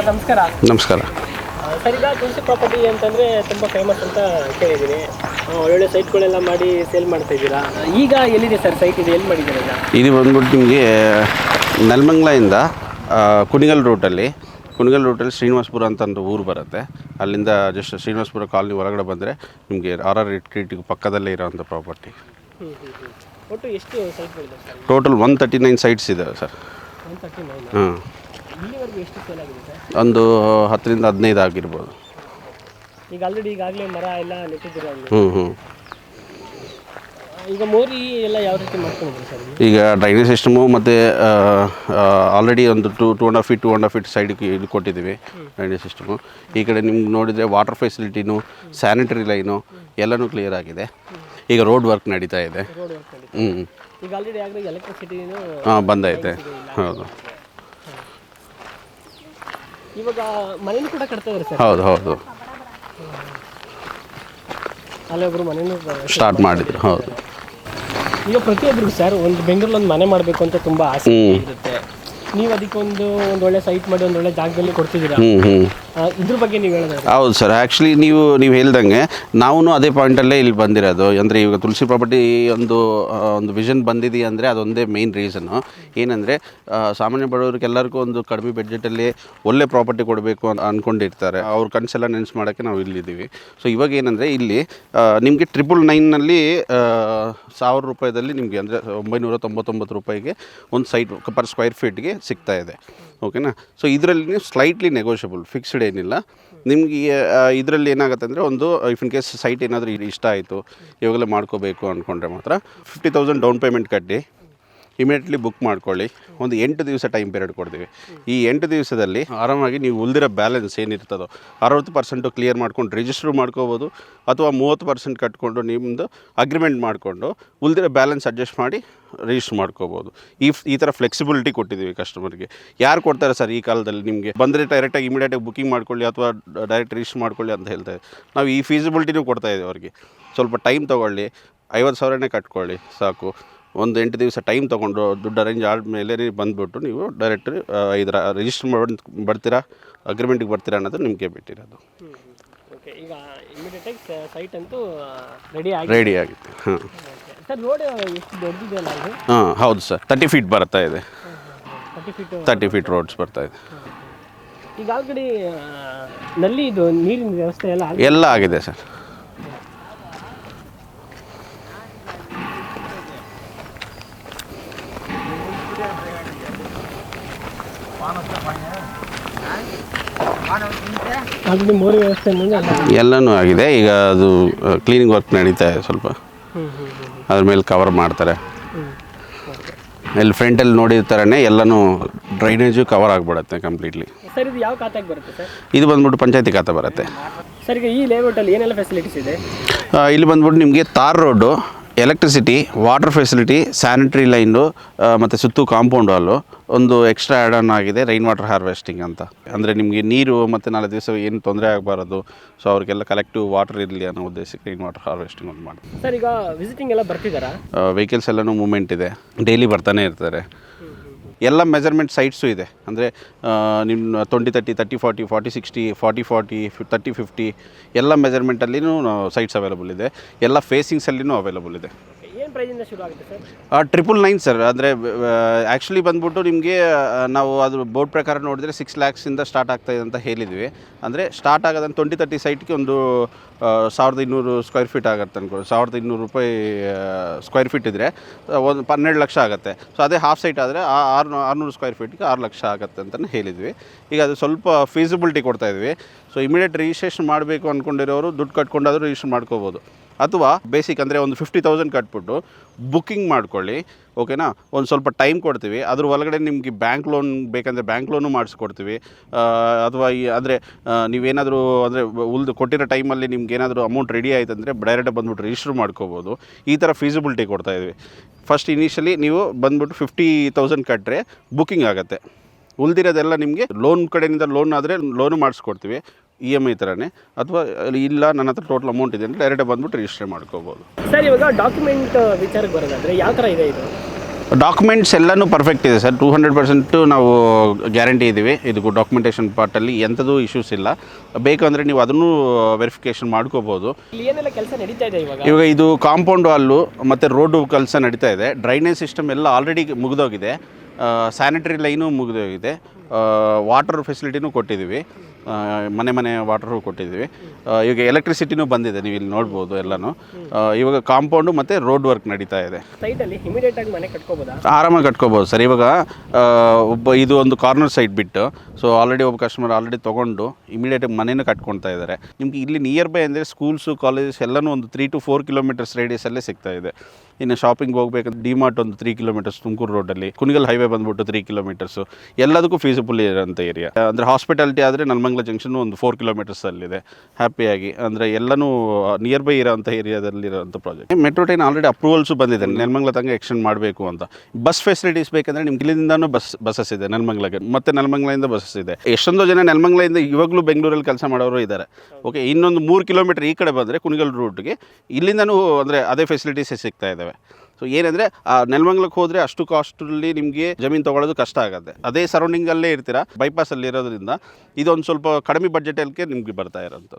Sir ನಮಸ್ಕಾರ. ನಮಸ್ಕಾರ. Sir ಈಗ ತುಳಸಿ ಪ್ರಾಪರ್ಟಿ ಅಂತಂದರೆ ತುಂಬ ಫೇಮಸ್ ಅಂತ ಕೇಳಿದ್ದೀನಿ. ಒಳ್ಳೊಳ್ಳೆ ಸೈಟ್ಗಳೆಲ್ಲ ಮಾಡಿ ಸೇಲ್ ಮಾಡ್ತಾ ಇದ್ದೀರಾ? ಈಗ ಎಲ್ಲಿದೆ ಸರ್ ಸೈಟ್ ಇದೆ? ಎಲ್ಲಿ ಮಾಡಿದ್ದೀರಾ ಈಗ? ಇದು ಬಂದ್ಬಿಟ್ಟು ನಿಮಗೆ ನೆಲಮಂಗ್ಲದಿಂದ ಆ, ಕುಣಿಗಲ್ ರೂಟಲ್ಲಿ ಕುಣಿಗಲ್ ರೂಟಲ್ಲಿ ಶ್ರೀನಿವಾಸಪುರ ಅಂತ ಒಂದು ಊರು ಬರುತ್ತೆ. ಅಲ್ಲಿಂದ ಜಸ್ಟ್ ಶ್ರೀನಿವಾಸಪುರ ಕಾಲನಿ ಹೊರಗಡೆ ಬಂದರೆ ನಿಮಗೆ ಆರ್ ಆರ್ ಕ್ರೀಟ್ ಪಕ್ಕದಲ್ಲೇ ಇರೋವಂಥ ಪ್ರಾಪರ್ಟಿ. ಒಟ್ಟು ಎಷ್ಟು ಸೈಟ್ಗಳಿದೆ total one thirty nine sites ಇದ್ದಾವೆ ಸರ್. ಹಾಂ ಒಂದು ಹತ್ತರಿಂದ ಹದಿನೈದು ಆಗಿರ್ಬೋದು. ಈಗ ಆಲ್ರೆಡಿ ಈಗಾಗಲೇ ಮರ ಎಲ್ಲ ನೆಟ್ಟಿದ್ದೀರಾ ಹ್ಞೂ ಹ್ಞೂ ಈಗ ಮೋರಿ ಎಲ್ಲ ಯಾವ ರೀತಿ ಮಾಡ್ಕೊಂಡಿದ್ದೀರಿ ಸರ್ ಈಗ ಡ್ರೈನೇಜ್ ಸಿಸ್ಟಮು ಮತ್ತು ಆಲ್ರೆಡಿ ಒಂದು two two and half feet two and half feet ಸೈಡ್ಗೆ ಇದು ಕೊಟ್ಟಿದ್ದೀವಿ ಡ್ರೈನೇಜ್ ಸಿಸ್ಟಮು ಈ ಕಡೆ ನಿಮ್ಗೆ ನೋಡಿದರೆ ವಾಟರ್ ಫೆಸಿಲಿಟಿನೂ ಸ್ಯಾನಿಟರಿ ಲೈನು ಎಲ್ಲನೂ ಕ್ಲಿಯರ್ ಆಗಿದೆ. ಈಗ ರೋಡ್ ವರ್ಕ್ ನಡೀತಾ ಇದೆ. ಹ್ಞೂ ಈಗ ಆಲ್ರೆಡಿ ಆಗಲೇ ಎಲೆಕ್ಟ್ರಿಸಿಟಿನೂ ಹಾಂ ಬಂದೈತೆ. ಹೌದು. ಇವಾಗ ಮನೇನು ಕೂಡ ಕಟ್ತಾ ಇದ್ದಾರೆ ಸರ್. ಹೌದು ಹೌದು. ಅಲ್ಲೇ ಒಬ್ರು ಮನೇನು ಸ್ಟಾರ್ಟ್ ಮಾಡಿದ್ರು ಹೌದು. ಈಗ ಪ್ರತಿಯೊಬ್ಬರಿಗೂ ಸರ್ ಒಂದು ಬೆಂಗಳೂರಲ್ಲಿ ಒಂದು ಮನೆ ಮಾಡಬೇಕು ಅಂತ ತುಂಬಾ ಆಸೆ ಇರುತ್ತೆ. ನೀವು ಅದಕ್ಕೊಂದು ಒಂದು ಒಳ್ಳೆ ಸೈಟ್ ಮಾಡಿ ಒಂದು ಒಳ್ಳೆ ಜಾಗದಲ್ಲಿ ಕೊಡ್ತಿದ್ದೀರಾ? ಇದ್ರ ಬಗ್ಗೆ ನೀವು ಹೇಳಿದ್ರೆ ಹೌದು ಸರ್ ಆ್ಯಕ್ಚುಲಿ ನೀವು ನೀವು ಹೇಳ್ದಂಗೆ ನಾವು ಅದೇ ಪಾಯಿಂಟಲ್ಲೇ ಇಲ್ಲಿ ಬಂದಿರೋದು. ಅಂದರೆ ಇವಾಗ ತುಳಸಿ ಪ್ರಾಪರ್ಟಿ ಒಂದು ಒಂದು ವಿಷನ್ ಬಂದಿದೆ ಅಂದರೆ ಅದೊಂದೇ ಮೇಯ್ನ್ ರೀಸನ್ನು ಏನಂದರೆ ಸಾಮಾನ್ಯ ಬಡವ್ರಿಗೆ ಎಲ್ಲರಿಗೂ ಒಂದು ಕಡಿಮೆ ಬಡ್ಜೆಟಲ್ಲಿ ಒಳ್ಳೆ ಪ್ರಾಪರ್ಟಿ ಕೊಡಬೇಕು ಅಂತ ಅಂದ್ಕೊಂಡಿರ್ತಾರೆ ಅವ್ರ ಕನಸೆಲ್ಲ ನೆನ್ಸ್ ಮಾಡೋಕ್ಕೆ ನಾವು ಇಲ್ಲಿದ್ದೀವಿ. ಸೊ ಇವಾಗ ಏನಂದರೆ ಇಲ್ಲಿ ನಿಮಗೆ ಟ್ರಿಪಲ್ ನೈನ್ನಲ್ಲಿ ಸಾವಿರ ರೂಪಾಯಿದಲ್ಲಿ ನಿಮಗೆ ಅಂದರೆ ಒಂಬೈನೂರ ತೊಂಬತ್ತೊಂಬತ್ತು ರೂಪಾಯಿಗೆ ಒಂದು ಸೈಟ್ ಪರ್ ಸ್ಕ್ವೈರ್ ಫೀಟ್ಗೆ ಸಿಗ್ತಾ ಇದೆ. ಓಕೆನಾ ಸೊ ಇದರಲ್ಲಿ ಸ್ಲೈಟ್ಲಿ ನೆಗೋಷಿಯಬಲ್ ಫಿಕ್ಸ್ಡ್ ಏನಿಲ್ಲ. ನಿಮಗೆ ಇದರಲ್ಲಿ ಏನಾಗುತ್ತೆ ಅಂದರೆ ಒಂದು ಇಫ್ ಇನ್ ಕೇಸ್ ಸೈಟ್ ಏನಾದರೂ ಇಷ್ಟ ಆಯಿತು ಇವಾಗಲೇ ಮಾಡ್ಕೋಬೇಕು ಅಂದ್ಕೊಂಡ್ರೆ ಮಾತ್ರ ಫಿಫ್ಟಿ ತೌಸಂಡ್ ಡೌನ್ ಪೇಮೆಂಟ್ ಕಟ್ಟಿ. ಇಮಿಡಿಯೇಟ್ಲಿ ಬುಕ್ ಮಾಡ್ಕೊಳ್ಳಿ. ಒಂದು ಎಂಟು ದಿವಸ ಟೈಮ್ ಪೀರಿಯಡ್ ಕೊಡ್ತೀವಿ. ಈ ಎಂಟು ದಿವಸದಲ್ಲಿ ಆರಾಮಾಗಿ ನೀವು ಉಳಿದಿರೋ ಬ್ಯಾಲೆನ್ಸ್ ಏನಿರ್ತದೋ ಅರವತ್ತು ಪರ್ಸೆಂಟು ಕ್ಲಿಯರ್ ಮಾಡ್ಕೊಂಡು ರಿಜಿಸ್ಟ್ರ್ ಮಾಡ್ಕೋಬೋದು ಅಥವಾ ಮೂವತ್ತು ಪರ್ಸೆಂಟ್ ಕಟ್ಕೊಂಡು ನಿಮ್ಮದು ಅಗ್ರಿಮೆಂಟ್ ಮಾಡಿಕೊಂಡು ಉಳಿದಿರೋ ಬ್ಯಾಲೆನ್ಸ್ ಅಡ್ಜಸ್ಟ್ ಮಾಡಿ ರಿಜಿಸ್ಟರ್ ಮಾಡ್ಕೋಬೋದು. ಈ ಈ ಥರ ಫ್ಲೆಕ್ಸಿಬಿಲಿಟಿ ಕೊಟ್ಟಿದ್ದೀವಿ ಕಸ್ಟಮರ್ಗೆ. ಯಾರು ಕೊಡ್ತಾರೆ ಸರ್ ಈ ಕಾಲದಲ್ಲಿ ನಿಮಗೆ? ಬಂದರೆ ಡೈರೆಕ್ಟಾಗಿ ಇಮಿಡಿಯೇಟಾಗಿ ಬುಕಿಂಗ್ ಮಾಡ್ಕೊಳ್ಳಿ ಅಥವಾ ಡೈರೆಕ್ಟ್ ರಿಜಿಸ್ಟರ್ ಮಾಡ್ಕೊಳ್ಳಿ ಅಂತ ಹೇಳ್ತಾ ಇದ್ದೀವಿ ನಾವು ಈ ಫೀಸಿಬಿಲಿಟಿನೂ ಕೊಡ್ತಾ ಇದ್ದೀವಿ ಅವ್ರಿಗೆ. ಸ್ವಲ್ಪ ಟೈಮ್ ತೊಗೊಳ್ಳಿ. ಐವತ್ತು ಸಾವಿರನೇ ಕಟ್ಕೊಳ್ಳಿ, ಸಾಕು. ಒಂದು ಎಂಟು ದಿವಸ ಟೈಮ್ ತೊಗೊಂಡು ದುಡ್ಡು ಅರೇಂಜ್ ಆದಮೇಲೆ ನೀವು ಬಂದುಬಿಟ್ಟು ನೀವು ಡೈರೆಕ್ಟ್ ಇದರ ರಿಜಿಸ್ಟರ್ ಮಾಡಿ ಬರ್ತೀರಾ ಅಗ್ರಿಮೆಂಟಿಗೆ ಬರ್ತೀರಾ ಅನ್ನೋದು ನಿಮಗೆ ಬಿಟ್ಟಿರೋದು. ಈಗ ಇಮಿಡಿಯೇಟಾಗಿ ಸೈಟ್ ಅಂತೂ ರೆಡಿ ಆಗಿ ರೆಡಿ ಆಗಿದೆ ಹಾಂ. ಸರ್ ರೋಡ್ ಎಷ್ಟು ದೊಡ್ಡದಿದೆಯಲ್ಲ ಇದು? ಹಾಂ ಹೌದು ಸರ್ ತರ್ಟಿ ಫೀಟ್ ಬರ್ತಾ ಇದೆ. Thirty feet thirty feet roads ಬರ್ತಾ ಇದೆ. ಈಗ ಆಲ್ರೆಡಿ ನಲ್ಲಿ ಇದು ನೀರಿನ ವ್ಯವಸ್ಥೆ ಎಲ್ಲ ಎಲ್ಲ ಆಗಿದೆ ಸರ್ ಆಲ್ರೆಡಿ ಮೋರಿ ವ್ಯವಸ್ಥೆ ಮುಂದೆ ಎಲ್ಲ ಆಗಿದೆ. ಎಲ್ಲನೂ ಆಗಿದೆ. ಈಗ ಅದು ಕ್ಲೀನಿಂಗ್ ವರ್ಕ್ ನಡೀತಾ ಇದೆ ಸ್ವಲ್ಪ. ಅದ್ರ ಮೇಲೆ ಕವರ್ ಮಾಡ್ತಾರೆ. ಇಲ್ಲಿ ಫ್ರಂಟಲ್ಲಿ ನೋಡಿರ್ತಾರೇ ಎಲ್ಲನೂ ಡ್ರೈನೇಜು ಕವರ್ ಆಗಿಬಿಡುತ್ತೆ ಕಂಪ್ಲೀಟ್ಲಿ ಸರ್ ಇದು ಯಾವ ಖಾತೆಗೆ ಬರುತ್ತೆ ಸರ್? ಇದು ಬಂದ್ಬಿಟ್ಟು ಪಂಚಾಯತಿ ಖಾತೆ ಬರುತ್ತೆ. ಸರ್ ಈಗ ಈ ಲೇಔಟಲ್ಲಿ ಏನೆಲ್ಲ ಫೆಸಿಲಿಟೀಸ್ ಇದೆ? ಇಲ್ಲಿ ಬಂದ್ಬಿಟ್ಟು ನಿಮಗೆ tar road electricity water facility sanitary line ಮತ್ತು ಸುತ್ತು ಕಾಂಪೌಂಡ್ ವಾಲು ಒಂದು ಎಕ್ಸ್ಟ್ರಾ ಆ್ಯಡ್ ಆನ್ ಆಗಿದೆ ರೈನ್ ವಾಟರ್ ಹಾರ್ವೆಸ್ಟಿಂಗ್ ಅಂತ. ಅಂದರೆ ನಿಮಗೆ ನೀರು ಮತ್ತು ನಾಲ್ಕು ದಿವಸ ಏನು ತೊಂದರೆ ಆಗಬಾರದು ಸೊ ಅವ್ರಿಗೆಲ್ಲ ಕಲೆಕ್ಟಿವ್ ವಾಟರ್ ಇರಲಿ ಅನ್ನೋ ಉದ್ದೇಶಕ್ಕೆ ರೈನ್ ವಾಟರ್ ಹಾರ್ವೆಸ್ಟಿಂಗ್ ಒಂದು ಮಾಡಿ. ಸರ್ ಈಗ ವಿಸಿಟಿಂಗ್ ಎಲ್ಲ ಬರ್ತಿದ್ದಾರಾ ವೆಹಿಕಲ್ಸ್ ಎಲ್ಲನೂ ಮೂಮೆಂಟ್ ಇದೆ. ಡೈಲಿ ಬರ್ತಾನೆ ಇರ್ತಾರೆ. ಎಲ್ಲ ಮೆಜರ್ಮೆಂಟ್ ಸೈಟ್ಸು ಇದೆ. ಅಂದರೆ ನಿಮ್ಮ twenty thirty thirty forty forty sixty forty forty thirty fifty ಎಲ್ಲ ಮೆಜರ್ಮೆಂಟಲ್ಲಿನೂ ಸೈಟ್ಸ್ ಅವೈಲಬಲ್ ಇದೆ. ಎಲ್ಲ ಫೇಸಿಂಗ್ಸಲ್ಲಿನೂ ಅವೈಲಬಲ್ ಇದೆ. Triple nine sir? ಅಂದರೆ ಆ್ಯಕ್ಚುಲಿ ಬಂದ್ಬಿಟ್ಟು ನಿಮಗೆ ನಾವು ಅದು ಬೋರ್ಡ್ ಪ್ರಕಾರ ನೋಡಿದರೆ ಸಿಕ್ಸ್ ಲ್ಯಾಕ್ಸಿಂದ ಸ್ಟಾರ್ಟ್ ಆಗ್ತಾ ಇದೆ ಅಂತ ಹೇಳಿದ್ವಿ. ಅಂದರೆ ಸ್ಟಾರ್ಟ್ ಆಗೋದಂತ ಟ್ವೆಂಟಿ ತರ್ಟಿ ಸೈಟ್ಗೆ ಒಂದು ಆ, ಸಾವಿರದ ಇನ್ನೂರು ಸ್ಕ್ವೇರ್ ಫೀಟ್ ಆಗುತ್ತೆ ಅನ್ಕೊಳ್ಳಿ. ಸಾವಿರದ ಇನ್ನೂರು ರೂಪಾಯಿ ಸ್ಕ್ವೇರ್ ಫೀಟ್ ಇದ್ದರೆ ಒಂದು ಹನ್ನೆರಡು ಲಕ್ಷ ಆಗುತ್ತೆ. ಸೊ ಅದೇ ಹಾಫ್ ಸೈಟ್ ಆದರೆ ಆರು ಆರುನೂರು ಸ್ಕ್ವೇರ್ ಫೀಟ್ಗೆ ಆರು ಲಕ್ಷ ಆಗುತ್ತೆ ಅಂತಲೇ ಹೇಳಿದ್ವಿ. ಈಗ ಅದು ಸ್ವಲ್ಪ ಫೀಸಿಬಿಲಿಟಿ ಕೊಡ್ತಾ ಇದ್ವಿ. ಸೊ ಇಮಿಡಿಯೇಟ್ ರಿಜಿಸ್ಟ್ರೇಷನ್ ಮಾಡಬೇಕು ಅಂದ್ಕೊಂಡಿರೋರು ದುಡ್ಡು ಕಟ್ಕೊಂಡಾದರೂ ರಿಜಿಸ್ಟ್ರ್ ಮಾಡ್ಕೋಬೋದು. ಅಥವಾ ಬೇಸಿಕ್ ಅಂದರೆ ಒಂದು ಫಿಫ್ಟಿ ತೌಸಂಡ್ ಕಟ್ಬಿಟ್ಟು ಬುಕ್ಕಿಂಗ್ ಮಾಡ್ಕೊಳ್ಳಿ ಓಕೆನಾ ಒಂದು ಸ್ವಲ್ಪ ಟೈಮ್ ಕೊಡ್ತೀವಿ. ಅದ್ರ ಒಳಗಡೆ ನಿಮಗೆ ಬ್ಯಾಂಕ್ ಲೋನ್ ಬೇಕಂದರೆ ಬ್ಯಾಂಕ್ ಲೋನು ಮಾಡಿಸ್ಕೊಡ್ತೀವಿ. ಅಥವಾ ಈ ಅಂದರೆ ನೀವೇನಾದರೂ ಅಂದರೆ ಉಳಿದು ಕೊಟ್ಟಿರೋ ಟೈಮಲ್ಲಿ ನಿಮ್ಗೆ ಏನಾದರೂ ಅಮೌಂಟ್ ರೆಡಿ ಆಯ್ತು ಅಂದರೆ ಡೈರೆಕ್ಟಾಗಿ ಬಂದ್ಬಿಟ್ಟು ರಿಜಿಸ್ಟರ್ ಮಾಡ್ಕೋಬೋದು. ಈ ಥರ ಫೀಸಿಬಿಲಿಟಿ ಕೊಡ್ತಾ ಇದ್ವಿ. ಫಸ್ಟ್ ಇನಿಷಿಯಲಿ ನೀವು ಬಂದ್ಬಿಟ್ಟು ಫಿಫ್ಟಿ ತೌಸಂಡ್ ಕಟ್ಟರೆ ಬುಕ್ಕಿಂಗ್ ಆಗುತ್ತೆ. ಉಳಿದಿರೋದೆಲ್ಲ ನಿಮಗೆ ಲೋನ್ ಕಡೆಯಿಂದ ಲೋನ್ ಆದರೆ ಲೋನು ಮಾಡಿಸ್ಕೊಡ್ತೀವಿ. ಇ ಎಂ ಐ ಥರನೇ ಅಥವಾ ಇಲ್ಲ ನನ್ನ ಹತ್ರ ಟೋಟಲ್ ಅಮೌಂಟ್ ಇದೆ ಅಂದರೆ ಡೈರೆಕ್ಟಾಗಿ ಬಂದ್ಬಿಟ್ಟು ರಿಜಿಸ್ಟರ್ ಮಾಡ್ಕೋಬೋದು. ಸರ್ ಇವಾಗ ಡಾಕ್ಯುಮೆಂಟ್ ವಿಚಾರಕ್ಕೆ ಬರೋದಾದ್ರೆ ಯಾವ ಥರ ಇದೆ ಇದು? ಡಾಕ್ಯುಮೆಂಟ್ಸ್ ಎಲ್ಲನೂ ಪರ್ಫೆಕ್ಟ್ ಇದೆ ಸರ್. ಟೂ ಹಂಡ್ರೆಡ್ ಪರ್ಸೆಂಟು ನಾವು ಗ್ಯಾರಂಟಿ ಇದ್ದೀವಿ. ಇದು ಡಾಕ್ಯುಮೆಂಟೇಷನ್ ಪಾರ್ಟಲ್ಲಿ ಎಂಥದ್ದು ಇಶ್ಯೂಸ್ ಇಲ್ಲ. ಬೇಕಂದರೆ ನೀವು ಅದನ್ನು ವೆರಿಫಿಕೇಷನ್ ಮಾಡ್ಕೋಬೋದು. ಏನೆಲ್ಲ ಕೆಲಸ ನಡೀತಾ ಇದೆ ಇವಾಗ? ಇವಾಗ ಇದು ಕಾಂಪೌಂಡ್ ವಾಲು ಮತ್ತು ರೋಡು ಕೆಲಸ ನಡೀತಾ ಇದೆ. ಡ್ರೈನೇಜ್ ಸಿಸ್ಟಮ್ ಎಲ್ಲ ಆಲ್ರೆಡಿ ಮುಗಿದೋಗಿದೆ. ಸ್ಯಾನಿಟರಿ ಲೈನು ಮುಗಿದೋಗಿದೆ. ವಾಟರ್ ಫೆಸಿಲಿಟಿನೂ ಕೊಟ್ಟಿದ್ದೀವಿ. ಮನೆ ಮನೆ ವಾಟರು ಕೊಟ್ಟಿದ್ದೀವಿ. ಈಗ ಎಲೆಕ್ಟ್ರಿಸಿಟಿನೂ ಬಂದಿದೆ ನೀವು ಇಲ್ಲಿ ನೋಡ್ಬೋದು ಎಲ್ಲನೂ. ಇವಾಗ ಕಾಂಪೌಂಡು ಮತ್ತು ರೋಡ್ ವರ್ಕ್ ನಡೀತಾ ಇದೆ. ಆರಾಮಾಗಿ ಕಟ್ಕೋಬೋದು ಸರ್. ಇವಾಗ ಒಬ್ಬ ಇದು ಒಂದು ಕಾರ್ನರ್ ಸೈಡ್ ಬಿಟ್ಟು ಸೊ ಆಲ್ರೆಡಿ ಒಬ್ಬ ಕಸ್ಟಮರ್ ಆಲ್ರೆಡಿ ತೊಗೊಂಡು ಇಮಿಡಿಯೇಟಾಗಿ ಮನೇನೂ ಕಟ್ಕೊಳ್ತಾ ಇದ್ದಾರೆ ನಿಮಗೆ ಇಲ್ಲಿ ನಿಯರ್ ಬೈ ಅಂದರೆ ಸ್ಕೂಲ್ಸು ಕಾಲೇಜಸ್ ಎಲ್ಲನೂ ಒಂದು ತ್ರೀ ಟು ಫೋರ್ ಕಿಲೋಮೀಟರ್ಸ್ ರೇಡಿಯಸಲ್ಲೇ ಸಿಗ್ತಾ ಇದೆ. ಇನ್ನು ಶಾಪಿಂಗ್ ಹೋಗ್ಬೇಕಂದ್ರೆ ಡಿಮಾರ್ಟ್ ಒಂದು ತ್ರೀ ಕಿಲೋಮೀಟರ್ಸ್ ತುಮಕೂರು ರೋಡಲ್ಲಿ ಕುಣಿಗಲ್ ಹೈವೇ ಬಂದ್ಬಿಟ್ಟು ತ್ರೀ ಕಿಲೋಮೀಟರ್ಸು ಎಲ್ಲದಕ್ಕೂ ಫೀಸಿಬಲ್ ಇರೋಂಥ ಏರಿಯಾ ಅಂದರೆ ಹಾಸ್ಪಿಟಾಲಿಟಿ ಆದರೆ ನಲ್ಮಂಗ್ಲ ಜಂಕ್ಷನ್ ಒಂದು ಫೋರ್ ಕಿಲೋಮೀಟರ್ಸಲ್ಲಿದೆ ಹ್ಯಾಪಿಯಾಗಿ ಅಂದರೆ ಎಲ್ಲನೂ ನಿಯರ್ ಬೈ ಇರೋಂಥ ಏರಿಯಾದಲ್ಲಿರೋಂಥ project metro train already approvals ಬಂದಿದೆ. ನೆಲಮಂಗ್ಲ ತಂಗ ಎಕ್ಸ್ಟೆಂಡ್ ಮಾಡಬೇಕು ಅಂತ. ಬಸ್ ಫೆಸಿಲಿಟೀಸ್ ಬೇಕಂದರೆ ನಿಮ್ಗೆ ಇಲ್ಲಿಂದನೂ ಬಸ್ ಬಸ್ಸಸ್ ಇದೆ ನೆಲಮಂಗ್ಲಗೆ ಮತ್ತು ನೆಲಮಂಗ್ಲಿಂದ ಬಸ್ಸಸ್ ಇದೆ. ಎಷ್ಟೊಂದು ಜನ ನೆಲಮಂಗ್ಲಿಂದ ಇವಾಗಲೂ ಬೆಂಗಳೂರಲ್ಲಿ ಕೆಲಸ ಮಾಡೋರು ಇದ್ದಾರೆ. ಓಕೆ ಇನ್ನೊಂದು ಮೂರು ಕಿಲೋಮೀಟರ್ ಈ ಕಡೆ ಬಂದರೆ ಕುಣಿಗಲ್ ರೂಟ್ಗೆ ಇಲ್ಲಿಂದನೂ, ಅಂದರೆ ಅದೇ ಫೆಸಿಲಿಟೀಸೇ ಸಿಗ್ತಾ ಇದ್ದಾವೆ ಸೊ ಏನಂದರೆ, ಆ ನೆಲಮಂಗ್ಲಕ್ಕೆ ಹೋದರೆ ಅಷ್ಟು ಕಾಸ್ಟಲ್ಲಿ ನಿಮಗೆ ಜಮೀನು ತೊಗೊಳೋದು ಕಷ್ಟ ಆಗುತ್ತೆ. ಅದೇ ಸರೌಂಡಿಂಗಲ್ಲೇ ಇರ್ತೀರ ಬೈಪಾಸಲ್ಲಿ ಇರೋದ್ರಿಂದ ಇದೊಂದು ಸ್ವಲ್ಪ ಕಡಿಮೆ ಬಡ್ಜೆಟಲ್ಲಿ ನಿಮಗೆ ಬರ್ತಾ ಇರೋಂಥದ್ದು.